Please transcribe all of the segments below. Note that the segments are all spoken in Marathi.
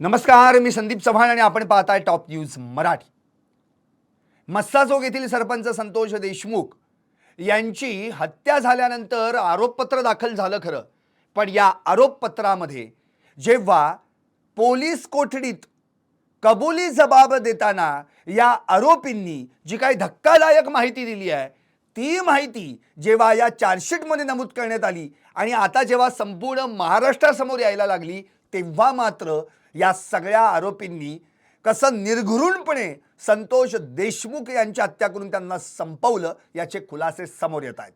नमस्कार मी संदीप चव्हाण आणि आपण पाहताय टॉप न्यूज मराठी. मस्साजोग येथील सरपंच संतोष देशमुख यांची हत्या झाल्यानंतर आरोपपत्र दाखल झालं खरं. पण या आरोपपत्रामध्ये जेव्हा पोलीस कोठडीत कबुली जबाब देताना या आरोपींनी जी काही धक्कादायक माहिती दिली आहे ती माहिती जेव्हा या चार्जशीटमध्ये नमूद करण्यात आली आणि आता जेव्हा संपूर्ण महाराष्ट्रासमोर यायला लागली तेव्हा मात्र या सगळ्या आरोपींनी कसं निर्घृणपणे संतोष देशमुख यांची हत्या करून त्यांना संपवलं याचे खुलासे समोर येत आहेत.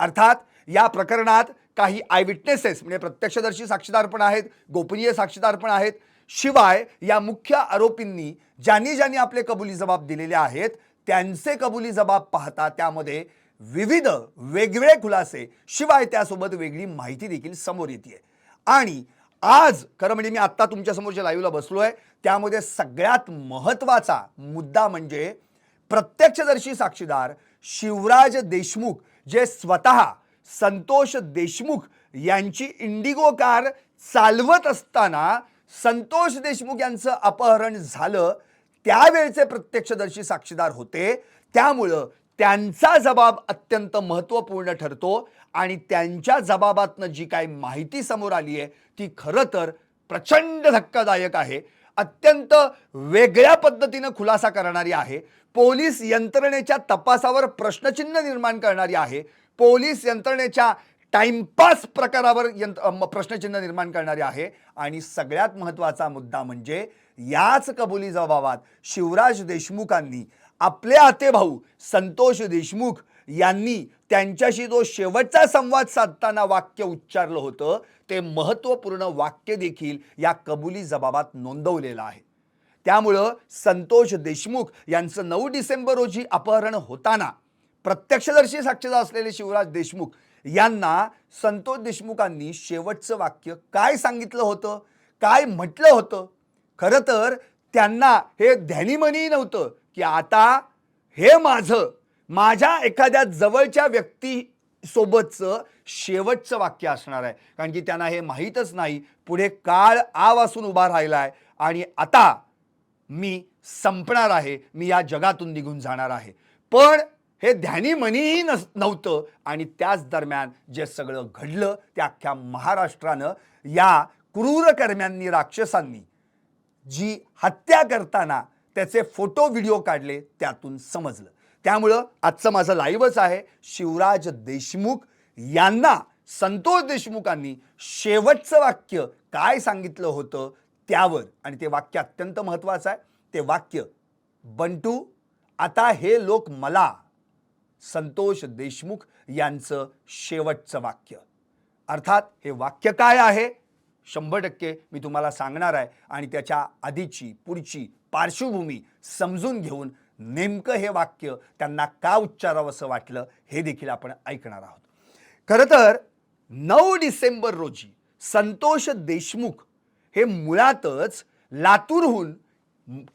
अर्थात या प्रकरणात काही आय विटनेसेस म्हणजे प्रत्यक्षदर्शी साक्षीदार पण आहेत गोपनीय साक्षीदार पण आहेत. शिवाय या मुख्य आरोपींनी ज्यांनी ज्यांनी आपले कबुली जबाब दिलेले आहेत त्यांचे कबुली जबाब पाहता त्यामध्ये विविध वेगवेगळे खुलासे शिवाय त्यासोबत वेगळी माहिती देखील समोर येते आणि आज खरं म्हणजे मी आत्ता तुमच्यासमोरच्या लाईव्हला आहे त्यामध्ये सगळ्यात महत्त्वाचा मुद्दा म्हणजे प्रत्यक्षदर्शी साक्षीदार शिवराज देशमुख जे स्वतः संतोष देशमुख यांची इंडिगो कार चालवत असताना संतोष देशमुख यांचं अपहरण झालं. त्यावेळचे प्रत्यक्षदर्शी साक्षीदार होते. त्यामुळं त्यांचा जबाब अत्यंत महत्त्वपूर्ण ठरतो. आणि त्यांच्या जबाबातनं जी काही माहिती समोर आली आहे ती खरं तर प्रचंड धक्कादायक आहे. अत्यंत वेगळ्या पद्धतीनं खुलासा करणारी आहे. पोलीस यंत्रणेच्या तपासावर प्रश्नचिन्ह निर्माण करणारी आहे. पोलीस यंत्रणेच्या टाइमपास प्रकारावर यंत्र प्रश्नचिन्ह निर्माण करणारी आहे. आणि सगळ्यात महत्त्वाचा मुद्दा म्हणजे याच कबुली जबाबात शिवराज देशमुखांनी आपले आतेभाऊ संतोष देशमुख यांनी त्यांच्याशी जो शेवटचा संवाद साधताना वाक्य उच्चारलं होतं ते महत्त्वपूर्ण वाक्य देखील या कबुली जबाबात नोंदवलेलं आहे. त्यामुळं संतोष देशमुख यांचं नऊ डिसेंबर रोजी अपहरण होताना प्रत्यक्षदर्शी साक्षीदार असलेले शिवराज देशमुख यांना संतोष देशमुखांनी शेवटचं वाक्य काय सांगितलं होतं? काय म्हटलं होतं? खरं तर त्यांना हे ध्यानीमनी नव्हतं की आता हे माझं माझ्या एखाद्या जवळच्या व्यक्ती सोबतचं शेवटचं वाक्य असणार आहे. कारण की त्यांना हे माहीतच नाही. पुढे काळ आ असून उभा राहिला आहे आणि आता मी संपणार आहे. मी या जगातून निघून जाणार आहे. पण हे ध्यानी मनीही नस नव्हतं. आणि त्याच दरम्यान जे सगळं घडलं त्या अख्ख्या महाराष्ट्रानं या क्रूरकर्म्यांनी राक्षसांनी जी हत्या करताना त्याचे फोटो व्हिडिओ काढले त्यातून समजलं. त्यामुळं आजचं माझं लाईव्हच आहे. शिवराज देशमुख यांना संतोष देशमुखांनी शेवटचं वाक्य काय सांगितलं होतं त्यावर. आणि ते वाक्य अत्यंत महत्त्वाचं आहे. ते वाक्य बंटू आता हे लोक मला संतोष देशमुख यांचं शेवटचं वाक्य. अर्थात हे वाक्य काय आहे? शंभर टक्के मी तुम्हाला सांगणार आहे. आणि त्याच्या आधीची पुढची पार्श्वभूमी समजून घेऊन नेमकं हे वाक्य त्यांना का उच्चारावं असं वाटलं हे देखील आपण ऐकणार आहोत. खरं तर नऊ डिसेंबर रोजी संतोष देशमुख हे मुळातच लातूरहून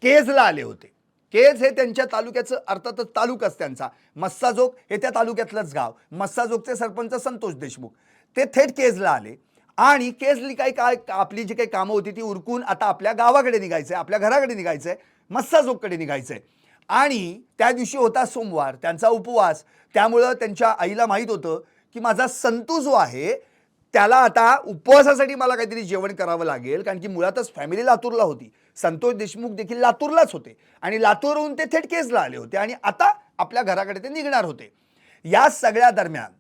केजला आले होते. केज हे त्यांच्या तालुक्याचं अर्थातच तालुकाच त्यांचा. मस्साजोग हे त्या तालुक्यातलंच गाव. मस्साजोगचे सरपंच संतोष देशमुख. ते थेट केजला आले. आणि केजली काही काय आपली जी काही कामं होती ती उरकून आता आपल्या गावाकडे निघायचं आहे आपल्या घराकडे निघायचं आहे मस्साजोगकडे निघायचं आहे आणि त्या दिवशी होता सोमवार त्यांचा उपवास. त्यामुळं त्यांच्या आईला माहीत होतं की माझा संतू जो आहे त्याला आता उपवासासाठी मला काहीतरी जेवण करावं लागेल कारण की मुळातच फॅमिली लातूरला होती. संतोष देशमुख देखील लातूरलाच होते. आणि लातूरहून ते थेट केसला आले होते आणि आता आपल्या घराकडे ते निघणार होते. या सगळ्या दरम्यान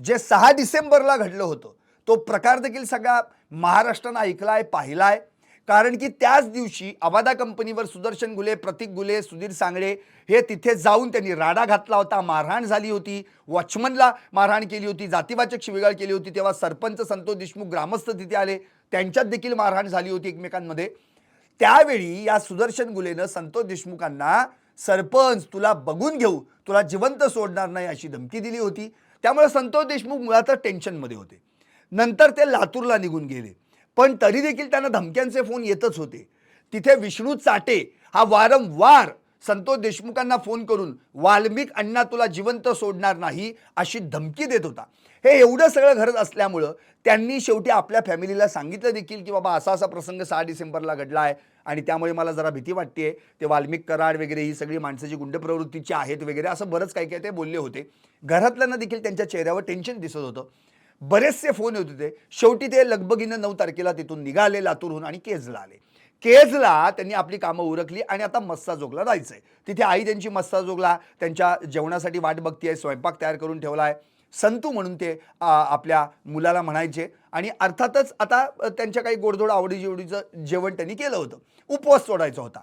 जे सहा डिसेंबरला घडलं होतं तो प्रकार देखील सगळा महाराष्ट्रानं ऐकलाय पाहिलाय. कारण की त्याच दिवशी अबादा कंपनीवर सुदर्शन गुले प्रतीक गुले सुधीर सांगळे हे तिथे जाऊन त्यांनी राडा घातला होता. मारहाण झाली होती. वॉचमनला मारहाण केली होती. जातीवाचक शिवीगाळ केली होती. तेव्हा सरपंच संतोष देशमुख ग्रामस्थ तिथे आले. त्यांच्यात देखील मारहाण झाली होती एकमेकांमध्ये. त्यावेळी या सुदर्शन गुलेनं संतोष देशमुखांना सरपंच तुला बघून घेऊ. तुला जिवंत सोडणार नाही अशी धमकी दिली होती. त्यामुळे संतोष देशमुख मुळातच टेन्शनमध्ये होते. नंतर ते लातूरला निघून गेले. पण तरी देखील त्यांना धमक्यांचे फोन येतच होते. तिथे विष्णू चाटे हा वारंवार संतोष देशमुखांना फोन करून वाल्मिक अण्णा तुला जिवंत सोडणार नाही अशी धमकी देत होता. हे एवढं सगळं घडत असल्यामुळं त्यांनी शेवटी आपल्या फॅमिलीला सांगितलं देखील की बाबा असा असा प्रसंग सहा डिसेंबरला घडला आहे आणि त्यामुळे मला जरा भीती वाटते ते वाल्मिक कराड वगैरे ही सगळी माणसाची गुंड प्रवृत्तीची आहेत वगैरे असं बरंच काही काही ते बोलले होते. घरातल्यांना देखील त्यांच्या चेहऱ्यावर टेन्शन दिसत होतं. बरेचसे फोन येत होते. शेवटी ते लगबगीनं नऊ तारखेला तिथून निघाले लातूरहून आणि केजला आले. केजला त्यांनी आपली कामं उरकली आणि आता मस्साजोगला जायचंय. तिथे आई त्यांची मस्साजोगला त्यांच्या जेवणासाठी वाट बघतीये स्वयंपाक तयार करून ठेवला आहे संतू म्हणून ते आपल्या मुलाला म्हणायचे आणि अर्थातच आता त्यांच्या काही गोडधोड आवडीजिवडीचं जेवण त्यांनी केलं होतं. उपवास सोडायचा होता.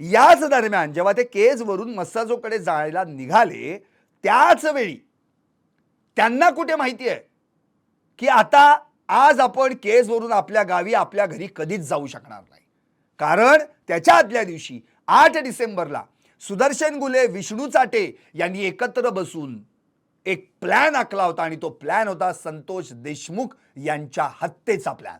याच दरम्यान जेव्हा ते केजवरून मस्साजोकडे जायला निघाले त्याच वेळी त्यांना कुठे माहिती आहे की आता आज आपण केजवरून आपल्या गावी आपल्या घरी कधीच जाऊ शकणार नाही. कारण त्याच्या आदल्या दिवशी आठ डिसेंबरला सुदर्शन गुले विष्णू चाटे यांनी एकत्र बसून एक प्लॅन आखला होता आणि तो प्लॅन होता संतोष देशमुख यांच्या हत्येचा प्लॅन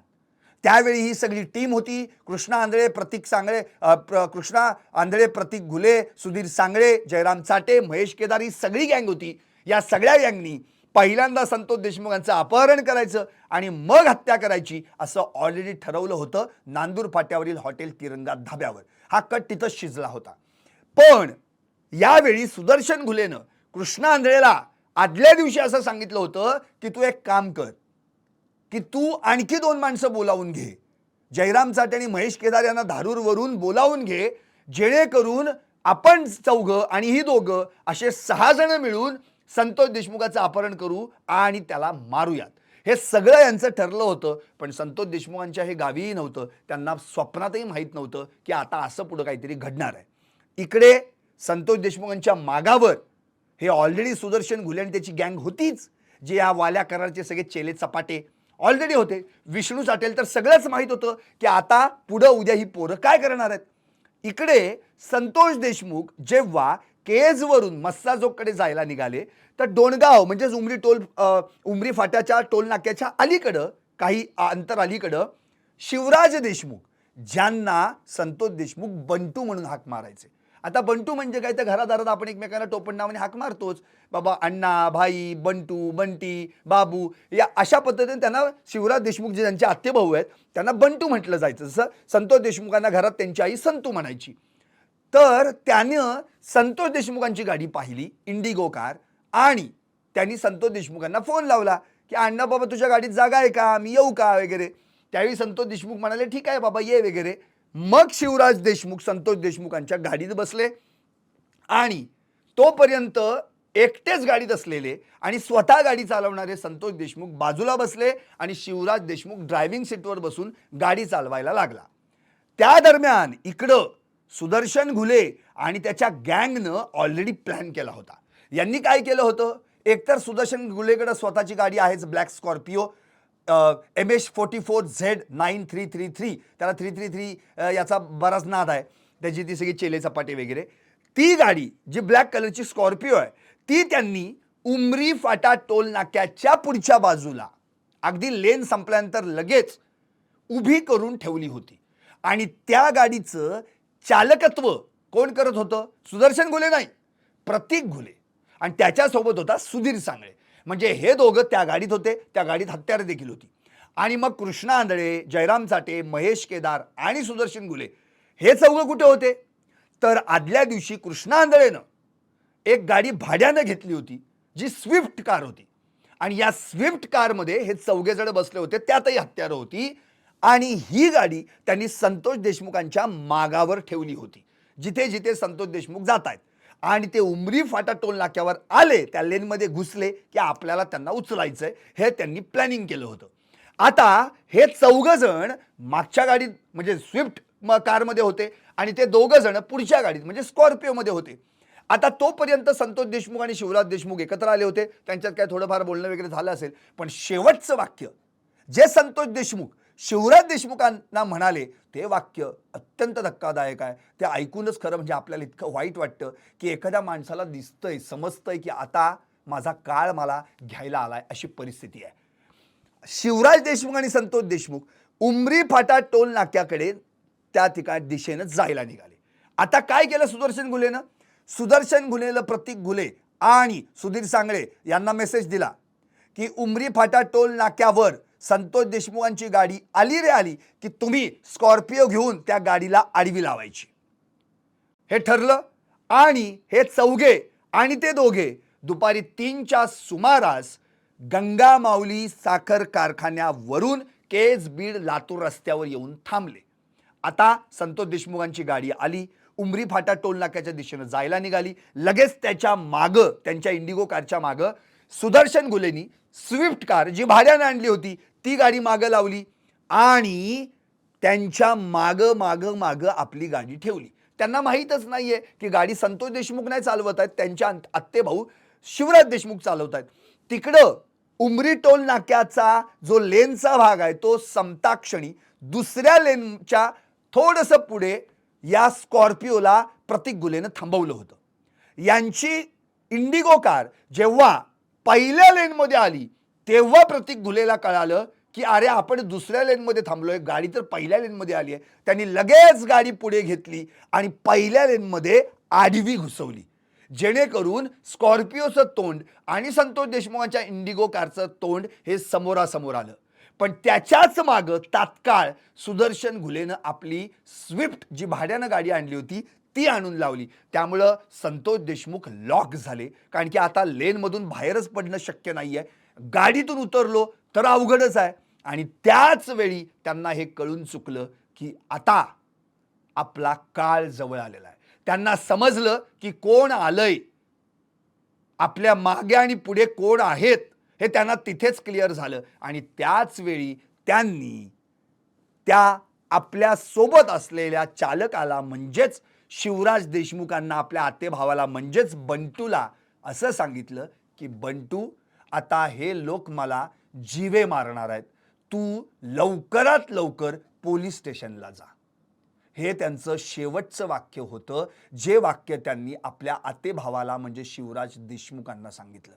त्यावेळी ही सगळी टीम होती. कृष्णा आंधळे प्रतीक सांगळे प्र- कृष्णा आंधळे प्रतीक घुले सुधीर सांगळे जयराम चाटे महेश केदारी सगळी गँग होती. या सगळ्या गँगनी पहिल्यांदा संतोष देशमुखांचं अपहरण करायचं आणि मग हत्या करायची असं ऑलरेडी ठरवलं होतं नांदूर फाट्यावरील हॉटेल तिरंगा धाब्यावर. हा कट तिथंच शिजला होता. पण यावेळी सुदर्शन घुलेनं कृष्णा आंधळेला आदल्या दिवशी असं सांगितलं होतं की तू एक काम कर की तू आणखी दोन माणसं बोलावून घे. जयराम चाटे आणि महेश केदार यांना धारूरवरून बोलावून घे जेणेकरून आपण चौघं आणि ही दोघं असे सहा जण मिळून संतोष देशमुखाचं अपहरण करू आणि त्याला मारूयात. हे सगळं यांचं ठरलं होतं पण संतोष देशमुखांच्या हे गावीही नव्हतं. त्यांना स्वप्नातही माहीत नव्हतं की आता असं पुढं काहीतरी घडणार आहे. इकडे संतोष देशमुखांच्या मागावर हे ऑलरेडी सुदर्शन घुले आणि त्याची गँग होतीच जे या वाल्या करारचे सगळे चेले चपाटे ऑलरेडी होते. विष्णू साटेल तर सगळंच माहीत होतं की आता पुढं उद्या ही पोरं काय करणार आहेत. इकडे संतोष देशमुख जेव्हा केजवरून मस्साजोगकडे जायला निघाले. तर डोणगाव म्हणजेच उमरी टोल उमरी फाट्याच्या टोल नाक्याच्या अलीकडं काही अंतर अलीकडं शिवराज देशमुख ज्यांना संतोष देशमुख बंटू म्हणून हाक मारायचे. आता बंटू म्हणजे काय? तर घरादारात आपण एकमेकांना टोपण नावाने हाक मारतोच. बाबा अण्णा भाई बंटू बंटी बाबू या अशा पद्धतीने त्यांना शिवराज देशमुख जे त्यांचे आत्तेभाऊ आहेत त्यांना बंटू म्हटलं जायचं. जसं संतोष देशमुखांना घरात त्यांची आई संतू म्हणायची. तर त्यानं संतोष देशमुखांची गाडी पाहिली इंडिगो कार आणि त्यांनी संतोष देशमुखांना फोन लावला की अण्णा बाबा तुझ्या गाडीत जागा आहे का? मी येऊ का? वगैरे. त्यावेळी संतोष देशमुख म्हणाले ठीक आहे बाबा ये वगैरे. मग शिवराज देशमुख संतोष देशमुखांच्या गाडीत बसले आणि तोपर्यंत एकटेच गाडीत असलेले आणि स्वतः गाडी चालवणारे संतोष देशमुख बाजूला बसले आणि शिवराज देशमुख ड्रायव्हिंग सीटवर बसून गाडी चालवायला लागला. त्या दरम्यान इकडं सुदर्शन घुले आणि त्याच्या गँगनं ऑलरेडी प्लॅन केला होता. यांनी काय केलं होतं? एकतर सुदर्शन घुलेकडं स्वतःची गाडी आहेच black Scorpio M H forty four Z nine three three three. त्याला थ्री थ्री थ्री याचा बराच नाद आहे. त्याची ती सगळी चेले चपाटे वगैरे. ती गाडी जी ब्लॅक कलरची स्कॉर्पिओ आहे ती त्यांनी उमरी फाटा टोल नाक्याच्या पुढच्या बाजूला अगदी लेन संपल्यानंतर लगेच उभी करून ठेवली होती. आणि त्या गाडीचं चालकत्व कोण करत होतं? सुदर्शन घुले नाही प्रतीक घुले. आणि त्याच्यासोबत होता सुधीर सांगळे. म्हणजे हे दोघं त्या गाडीत होते त्या गाडीत हत्यारं देखील होती. आणि मग कृष्णा आंधळे जयराम चाटे महेश केदार आणि सुदर्शन घुले हे चौघं कुठे होते? तर आदल्या दिवशी कृष्णा आंधळेनं एक गाडी भाड्यानं घेतली होती जी स्विफ्ट कार होती. आणि या स्विफ्ट कारमध्ये हे चौघेजण बसले होते त्यातही हत्यारं होती. आणि ही गाडी त्यांनी संतोष देशमुखांच्या मागावर ठेवली होती. जिथे जिथे संतोष देशमुख जात आहेत आणि ते उमरी फाटा टोल नाक्यावर आले त्या लेनमध्ये घुसले की आपल्याला त्यांना उचलायचंय. हे त्यांनी प्लॅनिंग केलं होतं. आता हे चौघं जण मागच्या गाडीत म्हणजे स्विफ्ट म- कारमध्ये होते आणि ते दोघं जण पुढच्या गाडीत म्हणजे स्कॉर्पिओमध्ये होते. आता तोपर्यंत संतोष देशमुख आणि शिवराज देशमुख एकत्र आले होते. त्यांच्यात काय थोडंफार बोलणं वगैरे झालं असेल. पण शेवटचं वाक्य जे संतोष देशमुख शिवराज देशमुखांना म्हणाले ते वाक्य अत्यंत धक्कादायक आहे. ते ऐकूनच खरं म्हणजे आपल्याला इतकं वाईट वाटतं की एखाद्या माणसाला दिसतंय समजतंय की आता माझा काळ मला घ्यायला आलाय अशी परिस्थिती आहे. शिवराज देशमुख आणि संतोष देशमुख उमरी फाटा टोल नाक्याकडे त्या ठिकाणी दिशेनं जायला निघाले. आता काय केलं सुदर्शन घुलेनं सुदर्शन घुलेलं प्रतीक घुले आणि सुधीर सांगळे यांना मेसेज दिला की उमरी फाटा टोल नाक्यावर संतोष देशमुखांची गाडी आली रे आली की तुम्ही स्कॉर्पिओ घेऊन त्या गाडीला आडवी लावायची. हे ठरलं आणि हे चौघे आणि ते दोघे दुपारी तीनच्या सुमारास गंगा माऊली साखर कारखान्यावरून केज बीड लातूर रस्त्यावर येऊन थांबले. आता संतोष देशमुखांची गाडी आली उमरी फाटा टोल नाक्याच्या दिशेनं जायला निघाली लगेच त्याच्या मागं त्यांच्या इंडिगो कारच्या मागं सुदर्शन गुलेनी स्विफ्ट कार जी भाड्यानं आणली होती ती गाडी मागं लावली आणि त्यांच्या मागं मागं मागं आपली गाडी ठेवली. त्यांना माहीतच नाहीये की गाडी संतोष देशमुख नाही चालवत आहेत त्यांच्या आत्तेभाऊ आत्ते भाऊ शिवराज देशमुख चालवत आहेत. तिकडं उमरी टोल नाक्याचा जो लेनचा भाग आहे तो समताक्षणी दुसऱ्या लेनच्या थोडंसं पुढे या स्कॉर्पिओला प्रतीक गुलेनं थांबवलं होतं. यांची इंडिगो कार जेव्हा पहिल्या लेनमध्ये आली तेव्हा प्रतीक घुलेला कळालं की अरे आपण दुसऱ्या लेनमध्ये थांबलोय गाडी तर पहिल्या लेनमध्ये आली आहे. त्यांनी लगेच गाडी पुढे घेतली आणि पहिल्या लेनमध्ये आडवी घुसवली. जेणेकरून स्कॉर्पिओचं तोंड आणि संतोष देशमुखांच्या इंडिगो कारचं तोंड हे समोरासमोर आलं. पण त्याच्याच मागं तात्काळ सुदर्शन घुलेनं आपली स्विफ्ट जी भाड्यानं गाडी आणली होती ती आणून लावली. त्यामुळं संतोष देशमुख लॉक झाले. कारण की आता लेनमधून बाहेरच पडणं शक्य नाही आहे गाडीतून उतरलो तर अवघडच आहे. आणि त्याच वेळी त्यांना हे कळून चुकलं की आता आपला काळ जवळ आलेला आहे. त्यांना समजलं की कोण आलंय. आपल्या मागे आणि पुढे कोण आहेत हे त्यांना तिथेच क्लिअर झालं. आणि त्याच वेळी त्यांनी त्या आपल्यासोबत असलेल्या चालकाला म्हणजेच शिवराज देशमुखांना आपल्या आतेभावाला म्हणजेच बंटूला असं सांगितलं की बंटू आता हे लोक मला जीवे मारणार आहेत. तू लवकरात लवकर पोलीस स्टेशनला जा. हे त्यांचं शेवटचं वाक्य होतं. जे वाक्य त्यांनी आपल्या आतेभावाला म्हणजे शिवराज देशमुखांना सांगितलं.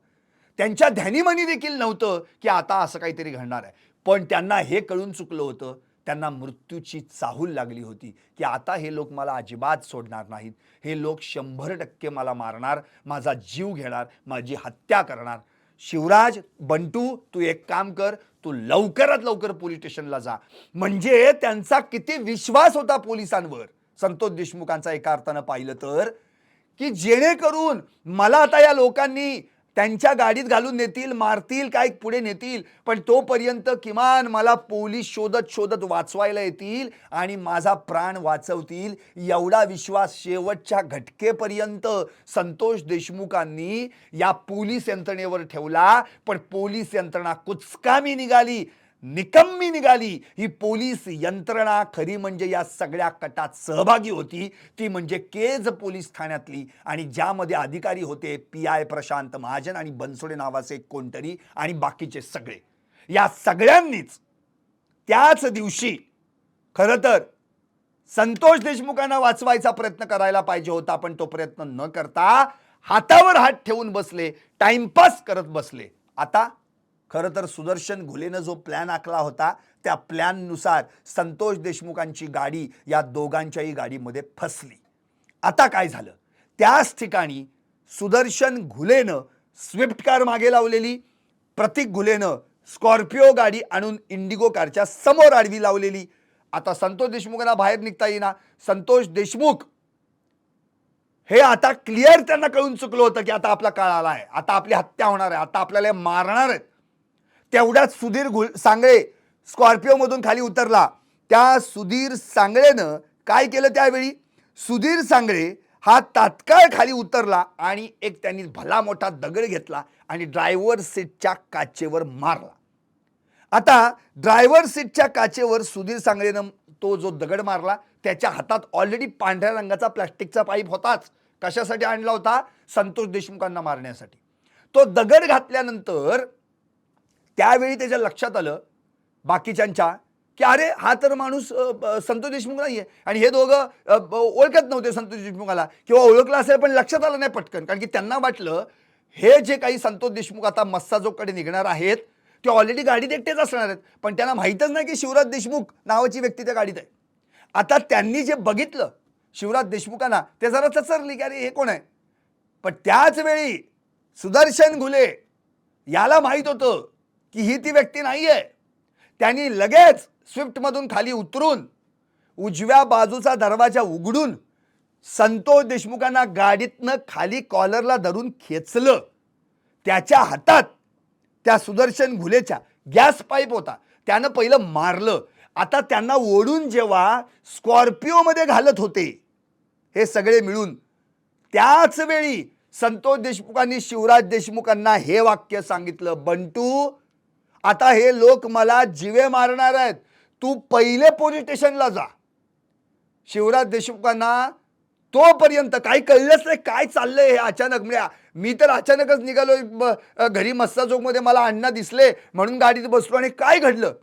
त्यांच्या ध्यानीमनी देखील नव्हतं की आता असं काहीतरी घडणार आहे. पण त्यांना हे कळून चुकलं होतं. त्यांना मृत्यूची चाहूल लागली होती की आता हे लोक मला अजिबात सोडणार नाहीत. हे लोक शंभर टक्के मला मारणार माझा जीव घेणार माझी हत्या करणार. शिवराज बंटू तू एक काम कर तू लवकरात लवकर पोलीस स्टेशनला जा. म्हणजे त्यांचा किती विश्वास होता पोलिसांवर? संतोष देशमुखांचा एका अर्थानं पाहिलं तर की जेणेकरून मला आता या लोकांनी त्यांच्या गाडीत घालून नेतील मारतील काय पुढे नेतील. पण तोपर्यंत किमान मला पोलीस शोधत शोधत वाचवायला येतील आणि माझा प्राण वाचवतील एवढा विश्वास शेवटच्या घटकेपर्यंत संतोष देशमुखांनी या पोलीस यंत्रणेवर ठेवला. पण पोलीस यंत्रणा कुचकामी निघाली. निकम्मी निघाली. ही पोलीस यंत्रणा खरी म्हणजे या सगळ्या कटात सहभागी होती. ती म्हणजे केज पोलीस ठाण्यातली. आणि ज्यामध्ये अधिकारी होते पी आय प्रशांत महाजन आणि बनसोडे नावाचे कोणतरी आणि बाकीचे सगळे. या सगळ्यांनीच त्याच दिवशी खरं तर संतोष देशमुखांना वाचवायचा प्रयत्न करायला पाहिजे होता. पण तो प्रयत्न न करता हातावर हात ठेवून बसले टाइमपास करत बसले. आता खरं तर सुदर्शन घुलेनं जो प्लॅन आखला होता त्या प्लॅननुसार संतोष देशमुखांची गाडी या दोघांच्याही गाडीमध्ये फसली. आता काय झालं? त्याच ठिकाणी सुदर्शन घुलेनं स्विफ्ट कार मागे लावलेली प्रतीक घुलेनं स्कॉर्पिओ गाडी आणून इंडिगो कारच्या समोर आडवी लावलेली. आता संतोष देशमुखांना बाहेर निघता येईना. संतोष देशमुख हे आता क्लिअर त्यांना कळून चुकलं होतं की आता आपला काळ आला आहे. आता आपली हत्या होणार आहे. आता आपल्याला मारणार आहेत. तेवढ्यात सुधीर घुल सांगळे स्कॉर्पिओमधून खाली उतरला. त्या सुधीर सांगळेनं काय केलं त्यावेळी? सुधीर सांगळे हा तात्काळ खाली उतरला आणि एक त्यांनी भला मोठा दगड घेतला आणि ड्रायव्हर सीटच्या काचेवर मारला. आता ड्रायव्हर सीटच्या काचेवर सुधीर सांगळेनं तो जो दगड मारला त्याच्या हातात ऑलरेडी पांढऱ्या रंगाचा प्लास्टिकचा पाईप होताच. कशासाठी आणला होता? संतोष देशमुखांना मारण्यासाठी. तो दगड घातल्यानंतर त्यावेळी त्याच्या लक्षात आलं बाकीच्यांच्या की अरे हा तर माणूस संतोष देशमुख नाही आहे आणि हे दोघं ओळखत नव्हते संतोष देशमुखाला. किंवा ओळखला असेल पण लक्षात आलं नाही पटकन. कारण की त्यांना वाटलं हे जे काही संतोष देशमुख आता मस्साजोगकडे निघणार आहेत ते ऑलरेडी गाडीत एकटेच असणार आहेत. पण त्यांना माहीतच नाही की शिवराज देशमुख नावाची व्यक्ती त्या गाडीत आहे. आता त्यांनी जे बघितलं शिवराज देशमुखांना ते जरा चचरली की अरे हे कोण आहे? पण त्याचवेळी सुदर्शन घुले याला माहीत होतं की ही ती व्यक्ती नाही आहे त्यांनी लगेच स्विफ्टमधून खाली उतरून उजव्या बाजूचा दरवाजा उघडून संतोष देशमुखांना गाडीतनं खाली कॉलरला धरून खेचलं. त्याच्या हातात त्या सुदर्शन घुलेच्या गॅस पाईप होता. त्यानं पहिलं मारलं. आता त्यांना ओढून जेव्हा स्कॉर्पिओमध्ये घालत होते हे सगळे मिळून त्याच वेळी संतोष देशमुखांनी शिवराज देशमुखांना हे वाक्य सांगितलं बंटू आता हे लोक मला जिवे मारणार आहेत. तू पहिले पोलीस स्टेशनला जा. शिवराज देशमुखांना तोपर्यंत काही कळलंच नाही काय चाललंय हे अचानक. म्हणजे मी तर अचानकच निघालो घरी मस्ता चौकमध्ये मला अण्णा दिसले म्हणून गाडीत बसलो आणि काय घडलं?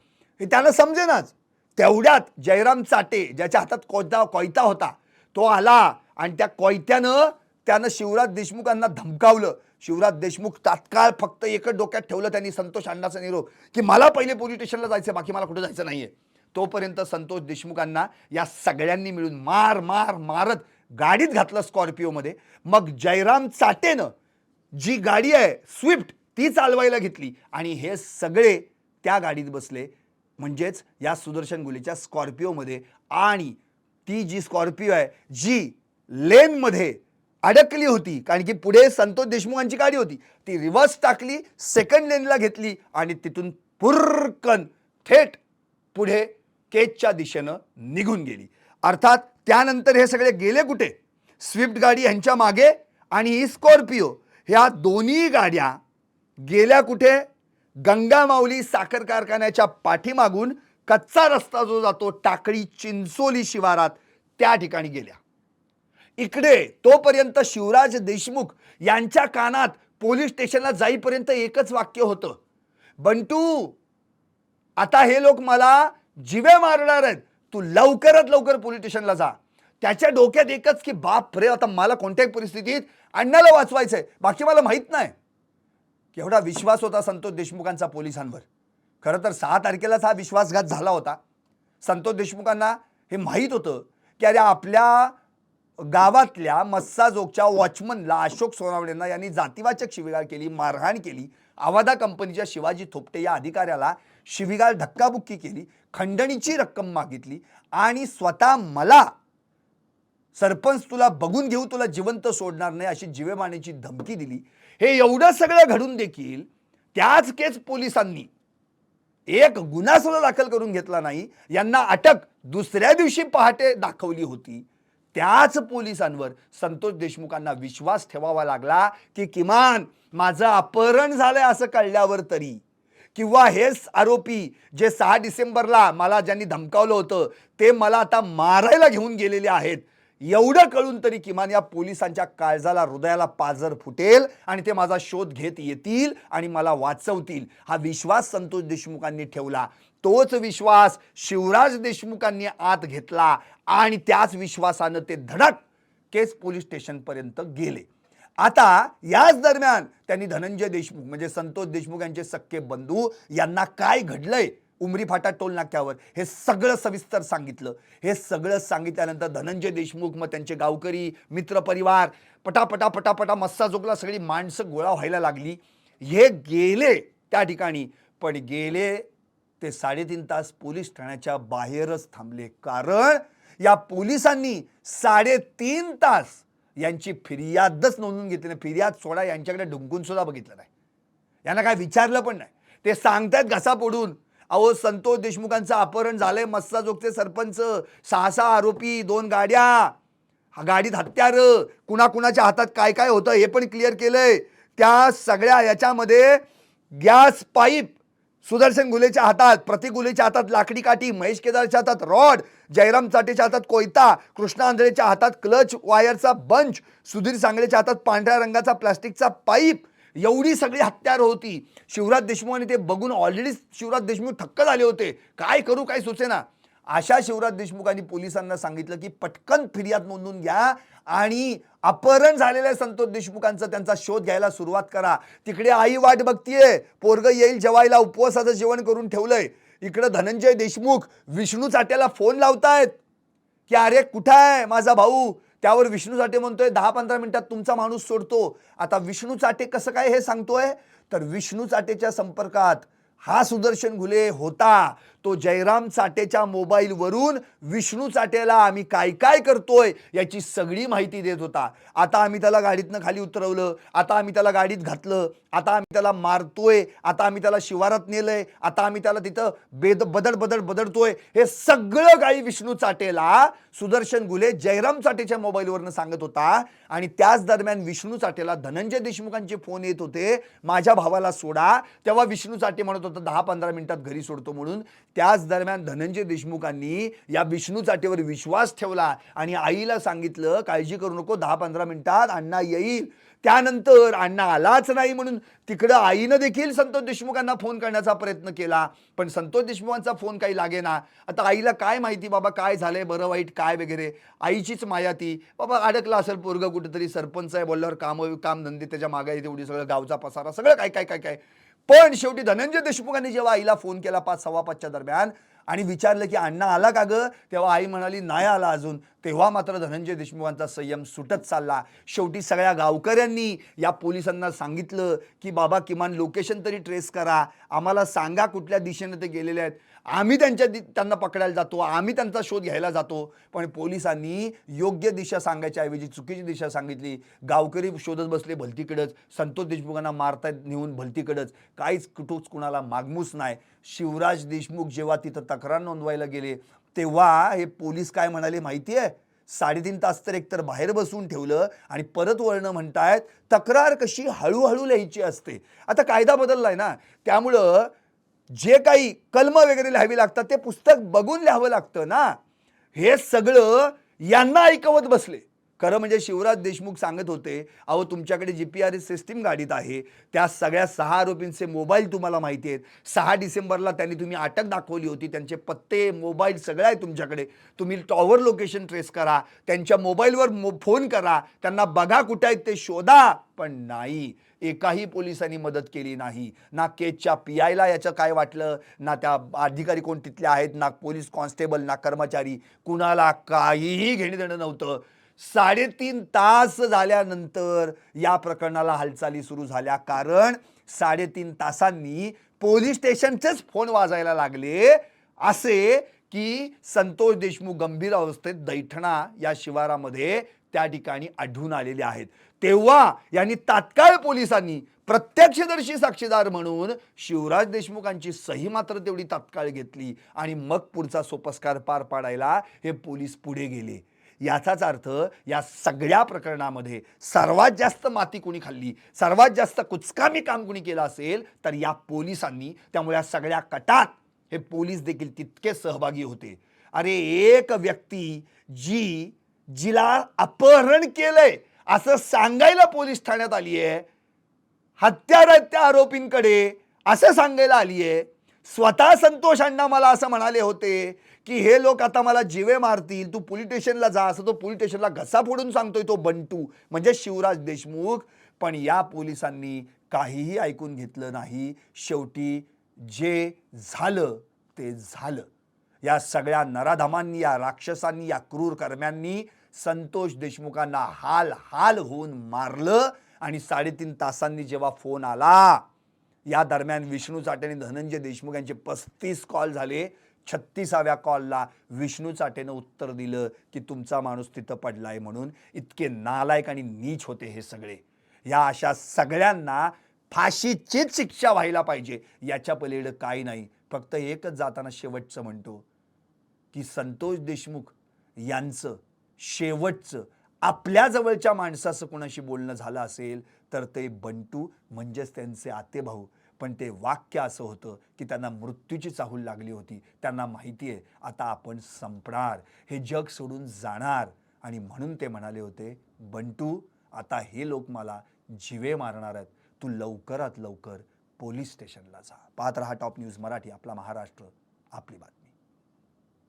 हे त्यांना समजेनाच. तेवढ्यात जयराम चाटे ज्याच्या हातात कोयता कोयता होता तो आला आणि त्या कोयत्यानं त्यानं शिवराज देशमुखांना धमकावलं. शिवराज देशमुख तात्काळ फक्त एकच डोक्यात ठेवलं त्यांनी संतोष अण्णाचा निरोप की मला पहिले पोलीस स्टेशनला जायचं बाकी मला कुठं जायचं नाहीये. तोपर्यंत संतोष देशमुखांना या सगळ्यांनी मिळून मार मार मारत गाडीत घातलं स्कॉर्पिओमध्ये. मग जयराम चाटेनं जी गाडी आहे स्विफ्ट ती चालवायला घेतली. आणि हे सगळे त्या गाडीत बसले. म्हणजेच या सुदर्शन गुलीच्या स्कॉर्पिओमध्ये आणि ती जी स्कॉर्पिओ आहे जी लेनमध्ये अडकली होती. कारण की पुढे संतोष देशमुखांची गाडी होती. ती रिव्हर्स टाकली सेकंड लेनला घेतली आणि तिथून पुरकन थेट पुढे केजच्या दिशेनं निघून गेली. अर्थात त्यानंतर हे सगळे गेले कुठे? स्विफ्ट गाडी ह्यांच्या मागे आणि ही स्कॉर्पिओ ह्या दोन्ही गाड्या गेल्या कुठे? गंगामाऊली साखर कारखान्याच्या पाठीमागून कच्चा रस्ता जो जातो टाकळी चिंचोली शिवारात त्या ठिकाणी गेल्या. इकडे तोपर्यंत शिवराज देशमुख यांच्या कानात पोलीस स्टेशनला जाईपर्यंत एकच वाक्य होतं. बंटू आता हे लोक मला जिवे मारणार आहेत. तू लवकरात लवकर पोलीस स्टेशनला जा. त्याच्या डोक्यात एकच की बाप रे आता मला कोणत्याही परिस्थितीत अण्णाला वाचवायचंय. बाकी मला माहीत नाही. केवढा विश्वास होता संतोष देशमुखांचा पोलिसांवर. खरं तर सहा तारखेलाच हा विश्वासघात झाला होता. संतोष देशमुखांना हे माहीत होतं की अरे आपल्या गावातल्या मस्साजोगच्या वॉचमनला अशोक सोनावडेंना यांनी जातीवाचक शिवीगाळ केली मारहाण केली. आवादा कंपनीच्या शिवाजी थोपटे या अधिकाऱ्याला शिवीगाळ धक्काबुक्की केली खंडणीची रक्कम मागितली आणि स्वतः मला सरपंच तुला बघून घेऊ तुला जिवंत सोडणार नाही अशी जिवे धमकी दिली. हे एवढं सगळं घडून देखील त्याच केच पोलिसांनी एक गुन्हा सुद्धा दाखल करून घेतला नाही. यांना अटक दुसऱ्या दिवशी पहाटे दाखवली होती. त्याच पोलिसांवर संतोष देशमुखांना विश्वास ठेवावा लागला की किमान माझं अपहरण झालंय असं कळल्यावर तरी. किंवा हेच आरोपी जे सहा डिसेंबरला मला ज्यांनी धमकावलं होतं ते मला आता मारायला घेऊन गेलेले आहेत. एवढं कळून तरी किमान या पोलिसांच्या काळजाला हृदयाला पाजर फुटेल आणि ते माझा शोध घेत येतील आणि मला वाचवतील. हा विश्वास संतोष देशमुखांनी ठेवला. तोच विश्वास शिवराज देशमुखांनी आत घेतला आणि त्याच विश्वासानं ते धडक केस पोलीस स्टेशनपर्यंत गेले. आता याच दरम्यान त्यांनी धनंजय देशमुख म्हणजे संतोष देशमुख यांचे सख्खे बंधू यांना काय घडलंय? उमरी फाटा टोल नाक्यावर. हे सगळं सविस्तर सांगितलं. हे सगळं सांगितल्यानंतर धनंजय देशमुख मग त्यांचे गावकरी मित्रपरिवार पटापटा पटापटा मस्साजोगला सगळी माणसं गोळा व्हायला लागली. हे गेले त्या ठिकाणी पण गेले ते साडेतीन तास पोलीस ठाण्याच्या बाहेरच थांबले. कारण या पोलिसांनी साडेतीन तास यांची फिर्यादच नोंदून घेतली नाही. फिर्याद सोडा यांच्याकडे ढुंकून सुद्धा बघितलं नाही. यांना काय विचारलं पण नाही. ते सांगतायत घसा पडून अहो संतोष देशमुखांचं अपहरण झालंय मस्साजोगचे सरपंच सहा सहा आरोपी दोन गाड्या. हा गाडीत हत्यार. कुणाकुणाच्या हातात काय काय होतं हे पण क्लिअर केलंय. त्या सगळ्या याच्यामध्ये गॅस पाईप सुदर्शन गुलेच्या हातात प्रतीक गुलेच्या हातात लाकडी काठी महेश केदारच्या हातात रॉड जयराम चाटेच्या हातात कोयता कृष्णा आंधळेच्या हातात क्लच वायरचा बंच सुधीर सांगलेच्या हातात पांढऱ्या रंगाचा प्लास्टिकचा पाईप. एवढी सगळी हत्यार होती. शिवराज देशमुखांनी ते बघून ऑलरेडी शिवराज देशमुख थक्क झाले होते. काय करू काय सुचेना? अशा शिवराज देशमुखांनी पोलिसांना सांगितलं की पटकन फिर्याद नोंदवून घ्या आणि अपहरण झालेल्या संतोष देशमुखांचा त्यांचा शोध घ्यायला सुरुवात करा. तिकडे आई वाट बघतीये. पोरग येईल जेवायला उपवासाचं जेवण करून ठेवलंय. इकडं धनंजय देशमुख विष्णू चाट्याला फोन लावतायत. की अरे कुठं आहे माझा भाऊ? त्यावर विष्णू चाटे म्हणतोय दहा पंधरा मिनिटात तुमचा माणूस सोडतो. आता विष्णू चाटे कसं काय हे सांगतोय? तर विष्णू चाटेच्या संपर्कात हा सुदर्शन घुले होता. तो जयराम चाटेच्या मोबाईलवरून विष्णू चाटेला आम्ही काय काय करतोय याची सगळी माहिती देत होता. आता आम्ही त्याला गाडीतनं खाली उतरवलं आता आम्ही त्याला गाडीत घातलं आता आम्ही त्याला मारतोय आता आम्ही त्याला शिवारात नेलंय आता आम्ही त्याला तिथं बेद बदड बदड बदडतोय. हे सगळं काही विष्णू चाटेला सुदर्शन गुले जयराम चाटेच्या मोबाईलवरनं सांगत होता. आणि त्याच दरम्यान विष्णू चाटेला धनंजय देशमुखांचे फोन येत होते. माझ्या भावाला सोडा. तेव्हा विष्णू चाटे म्हणत होता दहा पंधरा मिनिटात घरी सोडतो म्हणून. त्याच दरम्यान धनंजय देशमुखांनी या विष्णू चाटेवर विश्वास ठेवला आणि आईला सांगितलं काळजी करू नको दहा पंधरा मिनिटात अण्णा येईल. त्यानंतर अण्णा आलाच नाही म्हणून तिकडं आईनं देखील संतोष देशमुखांना फोन करण्याचा प्रयत्न केला. पण संतोष देशमुखांचा फोन काही लागेना. आता आईला काय माहिती बाबा काय झालंय बरं वाईट काय वगैरे? आईचीच माया ती. बाबा अडकला असेल पोरग कुठेतरी सरपंच आहे बोलल्यावर काम काम धंदे त्याच्यामागे तेवढी सगळं गावचा पसारा सगळं काय काय काय काय? पण शेवटी धनंजय देशमुखांनी जेव्हा आईला फोन केला पाच सव्वा पाचच्या दरम्यान आणि विचारलं की अण्णा आला का गं? तेव्हा आई म्हणाली नाही आला अजून. तेव्हा मात्र धनंजय देशमुखांचा संयम सुटत चालला. शेवटी सगळ्या गावकऱ्यांनी या पोलिसांना सांगितलं की बाबा किमान लोकेशन तरी ट्रेस करा. आम्हाला सांगा कुठल्या दिशेने ते गेलेले आहेत. आम्ही त्यांच्या त्यांना पकडायला जातो आम्ही त्यांचा शोध घ्यायला जातो. पण पोलिसांनी योग्य दिशा सांगायच्या ऐवजी चुकीची दिशा सांगितली. गावकरी शोधत बसले भलतीकडंच. संतोष देशमुखांना मारतायत नेऊन भलतीकडंच. काहीच कुठूच कुणाला मागमूस नाही. शिवराज देशमुख जेव्हा तिथं तक्रार नोंदवायला गेले तेव्हा हे पोलीस काय म्हणाले माहिती आहे साडेतीन तास तर एकतर बाहेर बसून ठेवलं आणि परत वळणं म्हणतायत तक्रार कशी हळूहळू लिहायची असते. आता कायदा बदललाय ना. त्यामुळं जे काही कलम वगैरे लिहावी लागतात ते पुस्तक बघून लिहावं लागतं ना. हे सगळं यांना ऐकवत बसले. खरं म्हणजे शिवराज देशमुख सांगत होते अहो तुमच्याकडे G P R S system गाडीत आहे. त्या सगळ्या सहा आरोपींचे मोबाईल तुम्हाला माहिती आहेत. सहा डिसेंबरला त्यांनी तुम्ही अटक दाखवली होती. त्यांचे पत्ते मोबाईल सगळं आहे तुमच्याकडे. तुम्ही टॉवर लोकेशन ट्रेस करा. त्यांच्या मोबाईलवर मो फोन करा. त्यांना बघा कुठे आहेत ते शोधा. पण नाही. एकाही पोलिसांनी मदत केली नाही. ना केजच्या पी आयला याचं काय वाटलं? ना त्या अधिकारी कोण तिथले आहेत? ना पोलीस कॉन्स्टेबल ना कर्मचारी? कुणाला काहीही घेणं देणं नव्हतं. साडेतीन तास झाल्यानंतर या प्रकरणाला हालचाली सुरू झाल्या. कारण साडेतीन तासांनी पोलीस स्टेशनचेच फोन वाजायला लागले. असे की संतोष देशमुख गंभीर अवस्थेत दैठणा या शिवारामध्ये त्या ठिकाणी आढळून आलेले आहेत. तेव्हा यांनी तात्काळ पोलिसांनी प्रत्यक्षदर्शी साक्षीदार म्हणून शिवराज देशमुखांची सही मात्र तेवढी तात्काळ घेतली आणि मग पुढचा सोपस्कार पार पाडायला हे पोलीस पुढे गेले. याचाच अर्थ या सगळ्या प्रकरणामध्ये सर्वात जास्त माती कुणी खाल्ली सर्वात जास्त कुचकामी काम कुणी केलं असेल तर या पोलिसांनी त्यामुळे या सगळ्या कटात हे पोलीस देखील तितके सहभागी होते. अरे एक व्यक्ती जी जिला अपहरण केलंय असं सांगायला पोलीस ठाण्यात आली आहे हत्यार त्या आरोपींकडे असं सांगायला आली आहे स्वतः संतोष अण्णा मला असं म्हणाले होते की हे लोक आता मला जीवे मारतील. तू पोलीस स्टेशनला जा. असं तो पोलीस स्टेशनला घसा फोडून सांगतोय तो बंटू म्हणजे शिवराज देशमुख. पण या पोलिसांनी काहीही ऐकून घेतलं नाही. शेवटी जे झालं ते झालं. या सगळ्या नराधमांनी या राक्षसांनी या क्रूर कर्म्यांनी संतोष देशमुखांना हाल हाल होऊन मारलं आणि साडेतीन तासांनी जेव्हा फोन आला या दरम्यान विष्णू चाटे आणि धनंजय देशमुख यांचे पस्तीस कॉल झाले. छत्तीसाव्या कॉलला विष्णू चाटेनं उत्तर दिलं की तुमचा माणूस तिथं पडलाय म्हणून इतके नालायक आणि नीच होते हे सगळे. या अशा सगळ्यांना फाशीचीच शिक्षा व्हायला पाहिजे याच्या पलीकडं काही नाही. फक्त एकच जाताना शेवटचं म्हणतो की संतोष देशमुख यांचं शेवटचं आपल्या जवळच्या माणसाचं कोणाशी बोलणं झालं असेल तर ते बंटू म्हणजेच त्यांचे आतेभाऊ पण ते वाक्य असं होतं की त्यांना मृत्यूची चाहूल लागली होती. त्यांना माहिती आहे आता आपण संपणार. हे जग सोडून जाणार. आणि म्हणून ते म्हणाले होते बंटू आता हे लोक मला जिवे मारणार आहेत. तू लवकरात लवकर पोलीस स्टेशनला जा. पाहत रहा टॉप न्यूज मराठी आपला महाराष्ट्र आपली बात